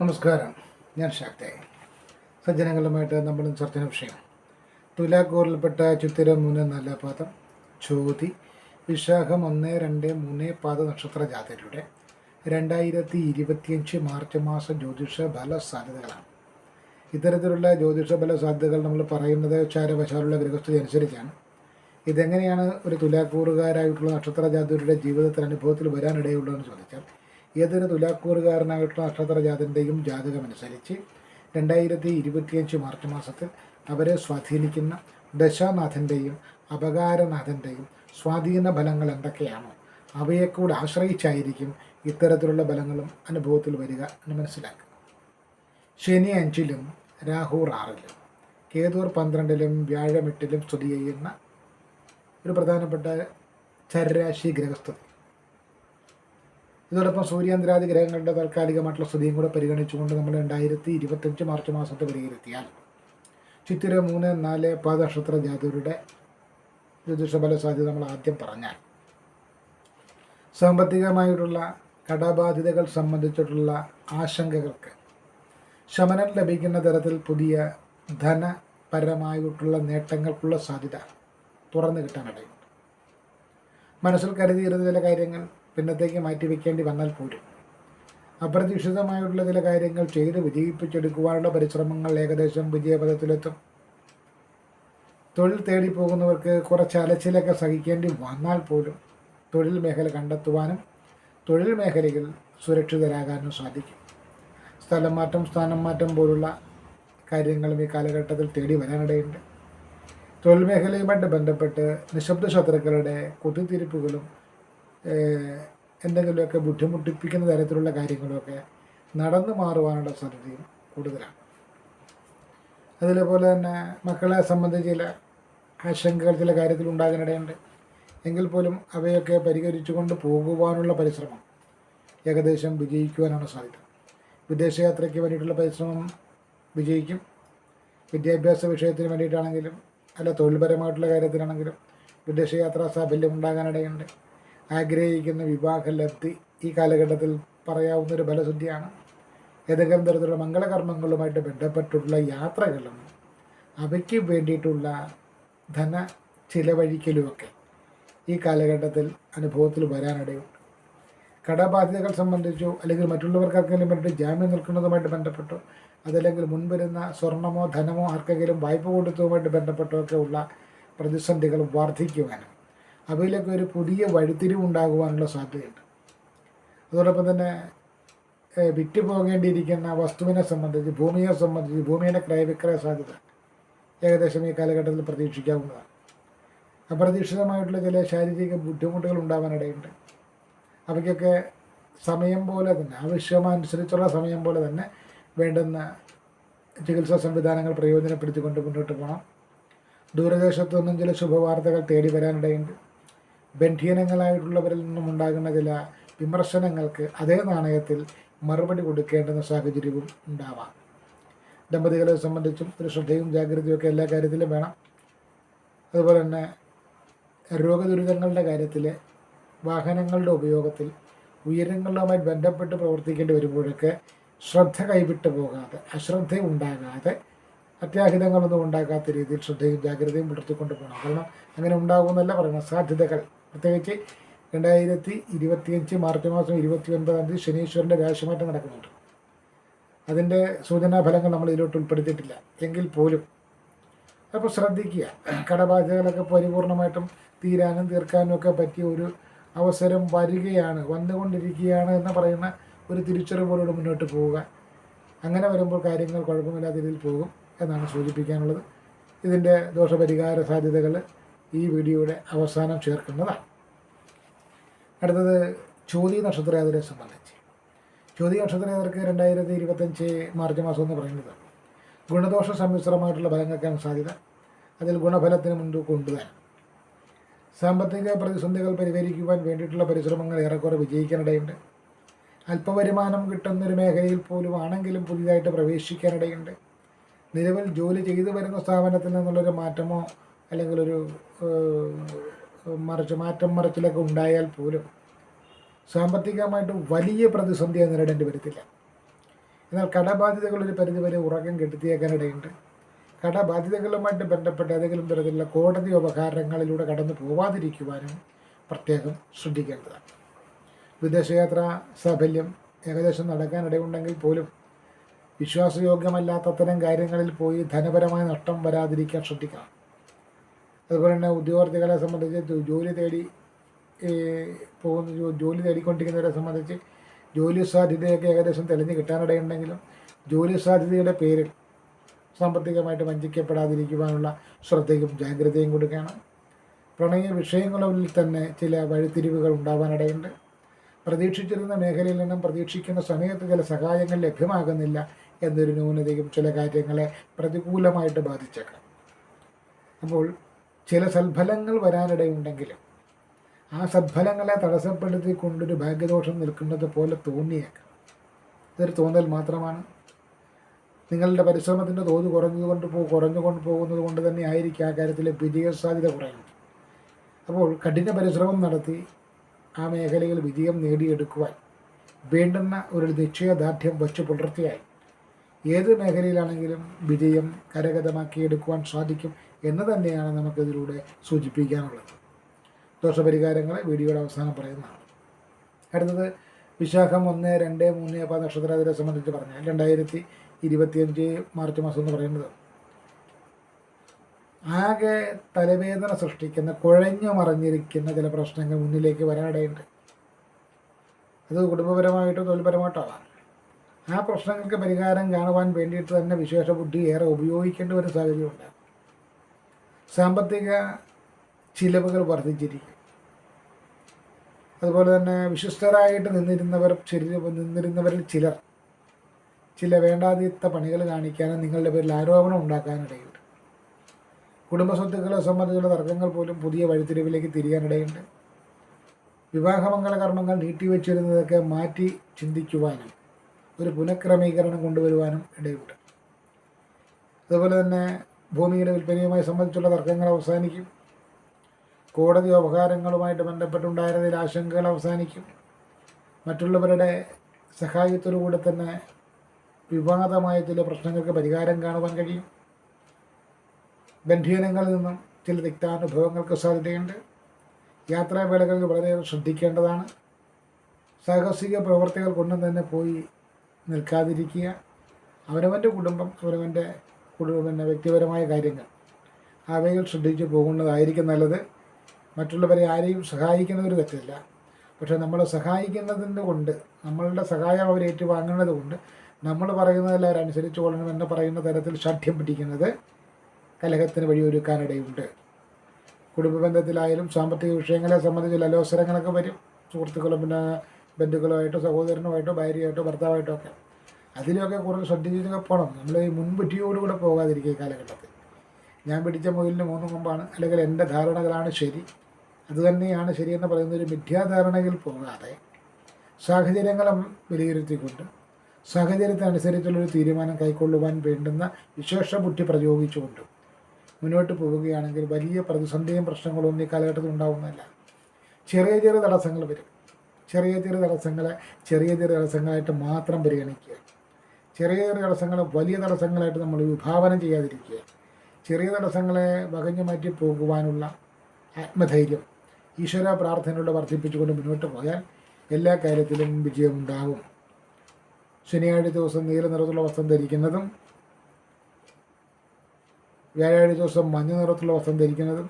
നമസ്കാരം. ഞാൻ ശാക്തേ സജ്ജനങ്ങളുമായിട്ട് നമ്മൾ ചർച്ച വിഷയം. തുലാക്കൂറിൽപ്പെട്ട ചിത്തിര മൂന്ന് നാല് പാദം ചോതി വിശാഖം ഒന്ന് രണ്ട് മൂന്ന് പാദ നക്ഷത്ര ജാതരുടെ രണ്ടായിരത്തി ഇരുപത്തിയഞ്ച് മാർച്ച് മാസം ജ്യോതിഷ ബല സാധ്യതകളാണ്. ഇത്തരത്തിലുള്ള ജ്യോതിഷ ബല സാധ്യതകൾ നമ്മൾ പറയുന്നത് ചാരവശാലുള്ള ഗ്രഹസ്ഥിതി അനുസരിച്ചാണ്. ഇതെങ്ങനെയാണ് ഒരു തുലാക്കൂറുകാരായിട്ടുള്ള നക്ഷത്ര ജാതരുടെ ജീവിതത്തിൽ അനുഭവത്തിൽ വരാനിടയുള്ളതെന്ന് ചോദിച്ചാൽ ഏതൊരു തുലാക്കൂറുകാരനായിട്ടുള്ള നക്ഷത്രജാതന്റെയും ജാതകമനുസരിച്ച് രണ്ടായിരത്തി ഇരുപത്തിയഞ്ച് മാർച്ച് മാസത്തിൽ അവരെ സ്വാധീനിക്കുന്ന ദശാനാഥന്റെയും അപകാരനാഥന്റെയും സ്വാധീന ഫലങ്ങൾ എന്തൊക്കെയാണോ അവയെക്കൂടെ ആശ്രയിച്ചായിരിക്കും ഇത്തരത്തിലുള്ള ഫലങ്ങളും അനുഭവത്തിൽ വരിക എന്ന് മനസ്സിലാക്കുക. ശനി അഞ്ചിലും രാഹു ആറിലും കേതൂർ പന്ത്രണ്ടിലും വ്യാഴമെട്ടിലും സ്തുതി ചെയ്യുന്ന ഒരു പ്രധാനപ്പെട്ട ചരരാശി ഗ്രഹസ്ഥത. ഇതോടൊപ്പം സൂര്യാന്തരാദി ഗ്രഹങ്ങളുടെ താൽക്കാലികമായിട്ടുള്ള സ്ഥിതിയും കൂടെ പരിഗണിച്ചുകൊണ്ട് നമ്മൾ രണ്ടായിരത്തി ഇരുപത്തഞ്ച് മാർച്ച് മാസത്തെ വിലയിരുത്തിയാൽ ചിത്തിര മൂന്ന് നാല് പാദനക്ഷത്ര ജാതിയുടെ ജ്യോതിഷഫല സാധ്യത നമ്മൾ ആദ്യം പറഞ്ഞാൽ സാമ്പത്തികമായിട്ടുള്ള കടബാധ്യതകൾ സംബന്ധിച്ചിട്ടുള്ള ആശങ്കകൾക്ക് ശമനം ലഭിക്കുന്ന തരത്തിൽ പുതിയ ധനപരമായിട്ടുള്ള നേട്ടങ്ങൾക്കുള്ള സാധ്യത തുറന്നു കിട്ടാനിടയുണ്ട്. മനസ്സിൽ കരുതിയിരുന്ന ചില കാര്യങ്ങൾ പിന്നത്തേക്ക് മാറ്റിവെക്കേണ്ടി വന്നാൽ പോലും. അപ്രതീക്ഷിതമായിട്ടുള്ള ചില കാര്യങ്ങൾ ചെയ്ത് വിജയിപ്പിച്ചെടുക്കുവാനുള്ള പരിശ്രമങ്ങൾ ഏകദേശം വിജയപഥത്തിലെത്തും. തൊഴിൽ തേടി പോകുന്നവർക്ക് കുറച്ച് അലച്ചിലൊക്കെ സഹിക്കേണ്ടി വന്നാൽ പോലും തൊഴിൽ മേഖല കണ്ടെത്തുവാനും തൊഴിൽ മേഖലയിൽ സുരക്ഷിതരാകാനും സാധിക്കും. സ്ഥലം മാറ്റം സ്ഥാനം മാറ്റം പോലുള്ള കാര്യങ്ങളും ഈ കാലഘട്ടത്തിൽ തേടി വരാനിടയുണ്ട്. തൊഴിൽ മേഖലയുമായിട്ട് ബന്ധപ്പെട്ട് നിശബ്ദ ശത്രുക്കളുടെ കുത്തിത്തിരിപ്പുകളും എന്തെങ്കിലുമൊക്കെ ബുദ്ധിമുട്ടിപ്പിക്കുന്ന തരത്തിലുള്ള കാര്യങ്ങളൊക്കെ നടന്നു മാറുവാനുള്ള സാധ്യതയും കൂടുതലാണ്. അതിലേപോലെ തന്നെ മക്കളെ സംബന്ധിച്ച് ചില ആശങ്കകൾ ചില കാര്യത്തിൽ ഉണ്ടാകാനിടയുണ്ട് എങ്കിൽ പോലും അവയൊക്കെ പരിഹരിച്ചുകൊണ്ട് പോകുവാനുള്ള പരിശ്രമം ഏകദേശം വിജയിക്കുവാനാണ് സാധ്യത. വിദേശയാത്രയ്ക്ക് വേണ്ടിയിട്ടുള്ള പരിശ്രമം വിജയിക്കും. വിദ്യാഭ്യാസ വിഷയത്തിന് വേണ്ടിയിട്ടാണെങ്കിലും അല്ല തൊഴിൽപരമായിട്ടുള്ള കാര്യത്തിലാണെങ്കിലും വിദേശയാത്രാ സാഫല്യം ഉണ്ടാകാനിടയുണ്ട്. ആഗ്രഹിക്കുന്ന വിവാഹ ലബ്ധി ഈ കാലഘട്ടത്തിൽ പറയാവുന്ന ഒരു ഫലശുദ്ധിയാണ്. ഏതെങ്കിലും തരത്തിലുള്ള മംഗളകർമ്മങ്ങളുമായിട്ട് ബന്ധപ്പെട്ടുള്ള യാത്രകളും അവയ്ക്ക് വേണ്ടിയിട്ടുള്ള ധന ചിലവഴിക്കലുമൊക്കെ ഈ കാലഘട്ടത്തിൽ അനുഭവത്തിൽ വരാനിടയുണ്ട്. കടബാധ്യതകൾ സംബന്ധിച്ചോ അല്ലെങ്കിൽ മറ്റുള്ളവർക്കെങ്കിലും വേണ്ടി ജാമ്യം നിൽക്കുന്നതുമായിട്ട് ബന്ധപ്പെട്ടോ അതല്ലെങ്കിൽ മുൻവരുന്ന സ്വർണമോ ധനമോ ആർക്കെങ്കിലും വായ്പ കൊടുത്തതുമായിട്ട് ബന്ധപ്പെട്ടോ ഒക്കെ ഉള്ള പ്രതിസന്ധികൾ വർദ്ധിക്കുവാനും അവയിലൊക്കെ ഒരു പുതിയ വഴിത്തിരിവ് ഉണ്ടാകുവാനുള്ള സാധ്യതയുണ്ട്. അതോടൊപ്പം തന്നെ വിറ്റ് പോകേണ്ടിയിരിക്കുന്ന വസ്തുവിനെ സംബന്ധിച്ച് ഭൂമിയെ സംബന്ധിച്ച് ഭൂമിയുടെ ക്രയവിക്രയ സാധ്യത ഏകദേശം ഈ കാലഘട്ടത്തിൽ പ്രതീക്ഷിക്കാവുന്നതാണ്. അപ്രതീക്ഷിതമായിട്ടുള്ള ചില ശാരീരിക ബുദ്ധിമുട്ടുകൾ ഉണ്ടാവാനിടയുണ്ട്. അവയ്ക്കൊക്കെ സമയം പോലെ തന്നെ ആവശ്യമനുസരിച്ചുള്ള സമയം പോലെ തന്നെ വേണ്ടുന്ന ചികിത്സാ സംവിധാനങ്ങൾ പ്രയോജനപ്പെടുത്തിക്കൊണ്ട് മുന്നോട്ട് പോകണം. ദൂരദേശത്തു നിന്നും ചില ശുഭവാർത്തകൾ തേടി വരാനിടയുണ്ട്. ബന്ധീനങ്ങളായിട്ടുള്ളവരിൽ നിന്നും ഉണ്ടാകുന്ന ചില വിമർശനങ്ങൾക്ക് അതേ നാണയത്തിൽ മറുപടി കൊടുക്കേണ്ടുന്ന സാഹചര്യവും ഉണ്ടാവാം. ദമ്പതികളെ സംബന്ധിച്ചും ഒരു ശ്രദ്ധയും ജാഗ്രതയും ഒക്കെ എല്ലാ കാര്യത്തിലും വേണം. അതുപോലെ തന്നെ രോഗദുരിതങ്ങളുടെ കാര്യത്തിൽ വാഹനങ്ങളുടെ ഉപയോഗത്തിൽ ഉയരങ്ങളുമായി ബന്ധപ്പെട്ട് പ്രവർത്തിക്കേണ്ടി വരുമ്പോഴൊക്കെ ശ്രദ്ധ കൈവിട്ടു പോകാതെ അശ്രദ്ധ ഉണ്ടാകാതെ അത്യാഹിതങ്ങളൊന്നും ഉണ്ടാക്കാത്ത രീതിയിൽ ശ്രദ്ധയും ജാഗ്രതയും പുലർത്തിക്കൊണ്ട് പോകണം. കാരണം അങ്ങനെ ഉണ്ടാകുമെന്നല്ല പറയുന്നത്. സാധ്യതകൾ പ്രത്യേകിച്ച് രണ്ടായിരത്തി ഇരുപത്തിയഞ്ച് മാർച്ച് മാസം ഇരുപത്തി ഒൻപതാം തീയതി ശനീശ്വരന്റെ രാശിമാറ്റം നടക്കുന്നുണ്ട്. അതിന്റെ സൂചനാ ഫലങ്ങൾ നമ്മൾ ഇതിലോട്ട് ഉൾപ്പെടുത്തിയിട്ടില്ല. എങ്കിൽ പോലും അപ്പോൾ ശ്രദ്ധിക്കുക. കടബാധ്യതകളൊക്കെ പരിപൂർണമായിട്ടും തീരാനും തീർക്കാനും ഒക്കെ പറ്റിയ ഒരു അവസരം വരികയാണ് വന്നുകൊണ്ടിരിക്കുകയാണ് എന്ന് പറയുന്ന ഒരു തിരിച്ചറിവോടുകൂടി മുന്നോട്ട് പോവുക. അങ്ങനെ വരുമ്പോൾ കാര്യങ്ങൾ കുഴപ്പമില്ലാത്ത രീതിയിൽ പോകും എന്നാണ് സൂചിപ്പിക്കാനുള്ളത്. ഇതിന്റെ ദോഷപരിഹാര സാധ്യതകൾ ഈ വീഡിയോയുടെ അവസാനം ചേർക്കുന്നതാണ്. അടുത്തത് ചോതി നക്ഷത്രയാതിരെ സംബന്ധിച്ച്. ചോതി നക്ഷത്രയാതിർക്ക് രണ്ടായിരത്തി ഇരുപത്തഞ്ച് മാർച്ച് മാസം എന്ന് പറയുന്നത് ഗുണദോഷ സമ്മിശ്രമായിട്ടുള്ള ഫലങ്ങൾക്കാണ് സാധ്യത. അതിൽ ഗുണഫലത്തിന് മുൻപ് കൊണ്ടുവരാൻ സാമ്പത്തിക പ്രതിസന്ധികൾ പരിഹരിക്കുവാൻ വേണ്ടിയിട്ടുള്ള പരിശ്രമങ്ങൾ ഏറെക്കുറെ വിജയിക്കാനിടയുണ്ട്. അല്പവരുമാനം കിട്ടുന്നൊരു മേഖലയിൽ പോലും ആണെങ്കിലും പുതിയതായിട്ട് പ്രവേശിക്കാനിടയുണ്ട്. നിലവിൽ ജോലി ചെയ്തു വരുന്ന സ്ഥാപനത്തിൽ നിന്നുള്ളൊരു മാറ്റമോ അല്ലെങ്കിൽ ഒരു മറിച്ച് മാറ്റം മറിച്ചിലൊക്കെ ഉണ്ടായാൽ പോലും സാമ്പത്തികമായിട്ട് വലിയ പ്രതിസന്ധിയെ നേരിടേണ്ടി വരത്തില്ല. എന്നാൽ കടബാധ്യതകൾ ഒരു പരിധിവരെ ഉറക്കം കെടുത്തിയേക്കാനിടയുണ്ട്. കടബാധ്യതകളുമായിട്ട് ബന്ധപ്പെട്ട ഏതെങ്കിലും തരത്തിലുള്ള കോടതി ഉപകാരങ്ങളിലൂടെ കടന്നു പോവാതിരിക്കുവാനും പ്രത്യേകം ശ്രദ്ധിക്കേണ്ടതാണ്. വിദേശയാത്ര സാഫല്യം ഏകദേശം നടക്കാനിടയുണ്ടെങ്കിൽ പോലും വിശ്വാസയോഗ്യമല്ലാത്ത അത്തരം കാര്യങ്ങളിൽ പോയി ധനപരമായ നഷ്ടം വരാതിരിക്കാൻ ശ്രദ്ധിക്കണം. അതുപോലെ തന്നെ ഉദ്യോഗാർത്ഥികളെ സംബന്ധിച്ച് ജോലി തേടി പോകുന്ന ജോലി തേടിക്കൊണ്ടിരിക്കുന്നവരെ സംബന്ധിച്ച് ജോലി സാധ്യതയൊക്കെ ഏകദേശം തെളിഞ്ഞ് കിട്ടാനിടയുണ്ടെങ്കിലും ജോലി സാധ്യതയുടെ പേരിൽ സാമ്പത്തികമായിട്ട് വഞ്ചിക്കപ്പെടാതിരിക്കുവാനുള്ള ശ്രദ്ധയും ജാഗ്രതയും കൊടുക്കണം. പ്രണയ വിഷയങ്ങളിൽ തന്നെ ചില വഴിത്തിരിവുകൾ ഉണ്ടാവാനിടയുണ്ട്. പ്രതീക്ഷിച്ചിരുന്ന മേഖലയിൽ നിന്നും പ്രതീക്ഷിക്കുന്ന സമയത്ത് ചില സഹായങ്ങൾ ലഭ്യമാകുന്നില്ല എന്നൊരു ന്യൂനതയും ചില കാര്യങ്ങളെ പ്രതികൂലമായിട്ട് ബാധിച്ചേക്കാം. അപ്പോൾ ചില സൽഫലങ്ങൾ വരാനിടയുണ്ടെങ്കിലും ആ സദ്ഫലങ്ങളെ തടസ്സപ്പെടുത്തിക്കൊണ്ടൊരു ഭാഗ്യദോഷം നിൽക്കുന്നത് പോലെ തോന്നിയേക്കാം. ഇതൊരു തോന്നൽ മാത്രമാണ്. നിങ്ങളുടെ പരിശ്രമത്തിന്റെ തോത് കുറഞ്ഞുകൊണ്ട് പോ കുറഞ്ഞുകൊണ്ട് പോകുന്നത് കൊണ്ട് തന്നെ ആയിരിക്കും ആ കാര്യത്തിലെ വിജയ സാധ്യത കുറയുന്നത്. അപ്പോൾ കഠിന പരിശ്രമം നടത്തി ആ മേഖലയിൽ വിജയം നേടിയെടുക്കുവാൻ വേണ്ടുന്ന ഒരു നിശ്ചയദാർഢ്യം വച്ചു പുലർത്തിയായി ഏത് മേഖലയിലാണെങ്കിലും വിജയം കരഗതമാക്കിയെടുക്കുവാൻ സാധിക്കും എന്ന് തന്നെയാണ് നമുക്കിതിലൂടെ സൂചിപ്പിക്കാനുള്ളത്. ദോഷപരിഹാരങ്ങളെ വീഡിയോയുടെ അവസാനം പറയുന്നതാണ്. അടുത്തത് വിശാഖം ഒന്ന് രണ്ട് മൂന്ന് പത്ത് നക്ഷത്രത്തിനെ സംബന്ധിച്ച് പറഞ്ഞാൽ രണ്ടായിരത്തി ഇരുപത്തിയഞ്ച് മാർച്ച് മാസം എന്ന് പറയുന്നത് ആകെ തലവേദന സൃഷ്ടിക്കുന്ന കുഴഞ്ഞു മറിഞ്ഞിരിക്കുന്ന ചില പ്രശ്നങ്ങൾ മുന്നിലേക്ക് വരാനിടയുണ്ട്. അത് കുടുംബപരമായിട്ടോ തൊഴിൽപരമായിട്ടോ ആ പ്രശ്നങ്ങൾക്ക് പരിഹാരം കാണുവാൻ വേണ്ടിയിട്ട് തന്നെ വിശേഷ ബുദ്ധി ഏറെ ഉപയോഗിക്കേണ്ട ഒരു സാഹചര്യമുണ്ട്. സാമ്പത്തിക ചിലവുകൾ വർദ്ധിച്ചിരിക്കും. അതുപോലെ തന്നെ വിശ്വസ്തരായിട്ട് നിന്നിരുന്നവർ ചില നിന്നിരുന്നവരിൽ ചിലർ ചില വേണ്ടാതിത്ത പണികൾ കാണിക്കാനും നിങ്ങളുടെ പേരിൽ ആരോപണം ഉണ്ടാക്കാനിടയുണ്ട്. കുടുംബ സ്വത്തുക്കളെ സംബന്ധിച്ചുള്ള തർക്കങ്ങൾ പോലും പുതിയ വഴിത്തിരിവിലേക്ക് തിരിയാനിടയുണ്ട്. വിവാഹമംഗള കർമ്മങ്ങൾ നീട്ടിവെച്ചിരുന്നതൊക്കെ മാറ്റി ചിന്തിക്കുവാനും ഒരു പുനഃക്രമീകരണം കൊണ്ടുവരുവാനും ഇടയുണ്ട്. അതുപോലെ തന്നെ ഭൂമിയുടെ വിൽപ്പനയുമായി സംബന്ധിച്ചുള്ള തർക്കങ്ങൾ അവസാനിക്കും. കോടതി വ്യവഹാരങ്ങളുമായിട്ട് ബന്ധപ്പെട്ടുണ്ടായിരുന്നതിൽ ആശങ്കകൾ അവസാനിക്കും. മറ്റുള്ളവരുടെ സഹായത്തോടുകൂടെ തന്നെ വിവാദമായ ചില പ്രശ്നങ്ങൾക്ക് പരിഹാരം കാണുവാൻ കഴിയും. ബന്ധീനങ്ങളിൽ നിന്നും ചില തിക്താനുഭവങ്ങൾക്ക് സാധ്യതയുണ്ട്. യാത്രാവേളകളിൽ വളരെയേറെ ശ്രദ്ധിക്കേണ്ടതാണ്. സാഹസിക പ്രവർത്തികൾ കൊണ്ടും തന്നെ പോയി നിൽക്കാതിരിക്കുക. അവനവന്റെ കുടുംബം അവനവന്റെ കുടുംബം പിന്നെ വ്യക്തിപരമായ കാര്യങ്ങൾ. അവയിൽ ശ്രദ്ധിച്ചു പോകുന്നതായിരിക്കും നല്ലത്. മറ്റുള്ളവരെ ആരെയും സഹായിക്കുന്നത് ഒരു തെറ്റില്ല. പക്ഷേ നമ്മൾ സഹായിക്കുന്നതിന്റെ കൊണ്ട് നമ്മളുടെ സഹായം അവർ ഏറ്റുവാങ്ങുന്നത് കൊണ്ട് നമ്മൾ പറയുന്നതെല്ലാം അവരനുസരിച്ച് കൊള്ളണം എന്ന് പറയുന്ന തരത്തിൽ ഷഠ്യം പിടിക്കുന്നത് കലഹത്തിന് വഴിയൊരുക്കാനിടയുണ്ട്. കുടുംബ ബന്ധത്തിലായാലും സാമ്പത്തിക വിഷയങ്ങളെ സംബന്ധിച്ച് അലോസരങ്ങളൊക്കെ വരും. സുഹൃത്തുക്കളും പിന്നെ ബന്ധുക്കളുമായിട്ടോ സഹോദരനുമായിട്ടോ ഭാര്യയായിട്ടോ ഭർത്താവായിട്ടോ ഒക്കെ. അതിലൊക്കെ കൂടുതൽ ശ്രദ്ധിച്ചൊക്കെ പോകണം നമ്മൾ ഈ മുൻബുദ്ധിയോടുകൂടെ പോകാതിരിക്കുക ഈ കാലഘട്ടത്തിൽ. ഞാൻ പിടിച്ച മുയലിന് മൂന്ന് കൊമ്പാണ് അല്ലെങ്കിൽ എന്റെ ധാരണകളാണ് ശരി. അതുതന്നെയാണ് ശരിയെന്ന് പറയുന്ന ഒരു മിഥ്യാധാരണയിൽ പോകാതെ സാഹചര്യങ്ങളും വിലയിരുത്തിക്കൊണ്ട് സാഹചര്യത്തിനനുസരിച്ചുള്ളൊരു തീരുമാനം കൈക്കൊള്ളുവാൻ വേണ്ടുന്ന വിശേഷ ബുദ്ധി പ്രയോഗിച്ചുകൊണ്ട് മുന്നോട്ട് പോവുകയാണെങ്കിൽ വലിയ പ്രതിസന്ധിയും പ്രശ്നങ്ങളും ഒന്നും ഈ കാലഘട്ടത്തിൽ ഉണ്ടാവുന്നതല്ല. ചെറിയ ചെറിയ തടസ്സങ്ങൾ വരും. ചെറിയ ചെറിയ തടസ്സങ്ങളെ ചെറിയ ചെറിയ തടസ്സങ്ങളായിട്ട് മാത്രം പരിഗണിക്കുക. ചെറിയ ചെറിയ തടസ്സങ്ങളെ വലിയ തടസ്സങ്ങളായിട്ട് നമ്മൾ വിഭാവനം ചെയ്യാതിരിക്കുക. ചെറിയ തടസ്സങ്ങളെ വകഞ്ഞു മാറ്റി പോകുവാനുള്ള ആത്മധൈര്യം ഈശ്വര പ്രാർത്ഥനയോടെ വർദ്ധിപ്പിച്ചുകൊണ്ട് മുന്നോട്ട് പോയാൽ എല്ലാ കാര്യത്തിലും വിജയമുണ്ടാകും. ശനിയാഴ്ച ദിവസം നീല നിറത്തിലുള്ള വസ്ത്രം ധരിക്കുന്നതും വ്യാഴാഴ്ച ദിവസം മഞ്ഞ നിറത്തിലുള്ള വസ്ത്രം ധരിക്കുന്നതും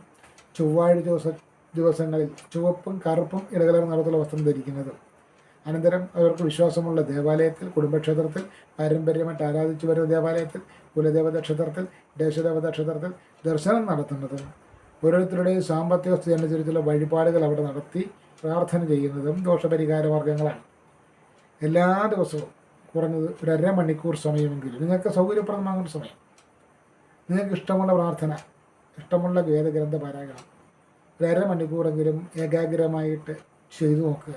ചൊവ്വാഴ്ച ദിവസ ദിവസങ്ങളിൽ ചുവപ്പും കറുപ്പും ഇടകലർ നിറത്തിലുള്ള വസ്ത്രം ധരിക്കുന്നതും. അനന്തരം അവർക്ക് വിശ്വാസമുള്ള ദേവാലയത്തിൽ കുടുംബക്ഷേത്രത്തിൽ പാരമ്പര്യമായിട്ട് ആരാധിച്ചു വരുന്ന ദേവാലയത്തിൽ കുലദേവത ക്ഷേത്രത്തിൽ ദേശദേവത ക്ഷേത്രത്തിൽ ദർശനം നടത്തുന്നതും ഓരോരുത്തരുടെയും സാമ്പത്തിക സ്ഥിതി അനുസരിച്ചുള്ള വഴിപാടുകൾ അവിടെ നടത്തി പ്രാർത്ഥന ചെയ്യുന്നതും ദോഷപരിഹാര മാർഗങ്ങളാണ്. എല്ലാ ദിവസവും കുറഞ്ഞത് ഒരു അര മണിക്കൂർ സമയമെങ്കിലും നിങ്ങൾക്ക് സൗകര്യപ്രദമാകുന്ന സമയം. നിങ്ങൾക്ക് ഇഷ്ടമുള്ള പ്രാർത്ഥന ഇഷ്ടമുള്ള വേദഗ്രന്ഥ പാരായണം ഒരു അര മണിക്കൂറെങ്കിലും ഏകാഗ്രമായിട്ട് ചെയ്തു നോക്കുക.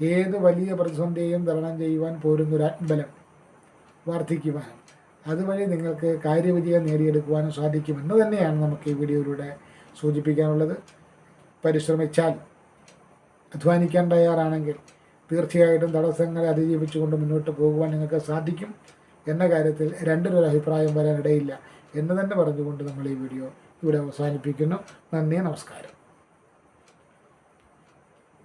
ഏത് വലിയ പ്രതിസന്ധിയെയും തരണം ചെയ്യുവാൻ പോരുന്നൊരു ആത്മബലം വർദ്ധിക്കുവാനും അതുവഴി നിങ്ങൾക്ക് കാര്യവിജയം നേടിയെടുക്കുവാനും സാധിക്കുമെന്ന് തന്നെയാണ് നമുക്ക് ഈ വീഡിയോയിലൂടെ സൂചിപ്പിക്കാനുള്ളത്. പരിശ്രമിച്ചാൽ അധ്വാനിക്കാൻ തയ്യാറാണെങ്കിൽ തീർച്ചയായിട്ടും തടസ്സങ്ങളെ അതിജീവിച്ചുകൊണ്ട് മുന്നോട്ട് പോകുവാൻ നിങ്ങൾക്ക് സാധിക്കും എന്ന കാര്യത്തിൽ രണ്ടിനൊരു അഭിപ്രായം വരാനിടയില്ല എന്ന് തന്നെ പറഞ്ഞുകൊണ്ട് നമ്മൾ ഈ വീഡിയോ ഇവിടെ അവസാനിപ്പിക്കുന്നു. നന്ദി നമസ്കാരം.